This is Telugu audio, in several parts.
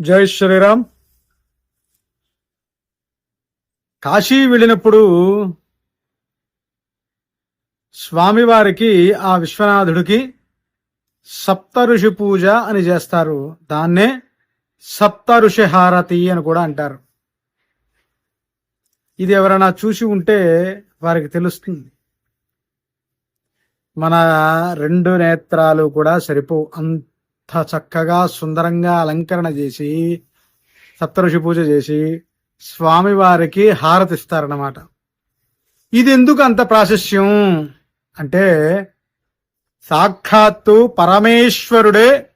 జై శ్రీరామ్. కాశీ వెళ్ళినప్పుడు స్వామివారికి ఆ విశ్వనాథుడికి సప్త ఋషి పూజ అని చేస్తారు. దాన్నే సప్త ఋషి హారతి అని కూడా అంటారు. ఇది ఎవరైనా చూసి ఉంటే వారికి తెలుస్తుంది. మన రెండు నేత్రాలు కూడా సరిపోవు. అంత అంత చక్కగా సుందరంగా అలంకరణ చేసి సప్తఋషి పూజ చేసి స్వామివారికి హారతిస్తారన్నమాట. ఇది ఎందుకు అంత ప్రాశస్యం? అంటే సాక్షాత్తు పరమేశ్వరుడే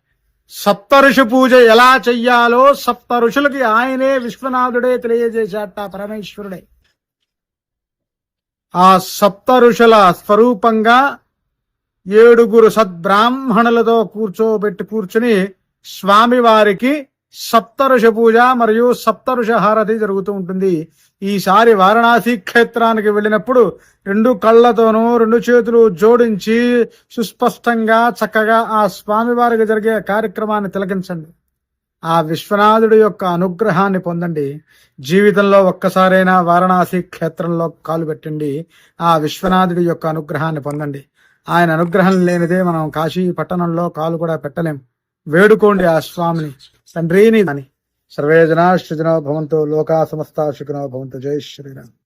సప్తఋషి పూజ ఎలా చెయ్యాలో సప్త ఋషులకి ఆయనే విశ్వనాథుడే తెలియజేశాట పరమేశ్వరుడే. ఆ సప్త ఋషుల స్వరూపంగా ఏడుగురు సద్బ్రాహ్మణులతో కూర్చోబెట్టి కూర్చుని స్వామివారికి సప్తరుష పూజ మరియు సప్తరుష హారతి జరుగుతూ ఉంటుంది. ఈసారి వారణాసి క్షేత్రానికి వెళ్ళినప్పుడు రెండు కళ్ళతోనూ రెండు చేతులు జోడించి సుస్పష్టంగా చక్కగా ఆ స్వామివారికి జరిగే కార్యక్రమాన్ని తిలకించండి. ఆ విశ్వనాథుడి యొక్క అనుగ్రహాన్ని పొందండి. జీవితంలో ఒక్కసారైనా వారణాసి క్షేత్రంలో కాలు పెట్టండి. ఆ విశ్వనాథుడి యొక్క అనుగ్రహాన్ని పొందండి. ఆయన అనుగ్రహం లేనిదే మనం కాశీ పట్టణంలో కాలు కూడా పెట్టలేం. వేడుకోండి ఆ స్వామిని. తండ్రిని అని సర్వే జనా సృజనో భవంతు లోకా సమస్త సుఖినో భవంతు. జై శ్రీరామ్.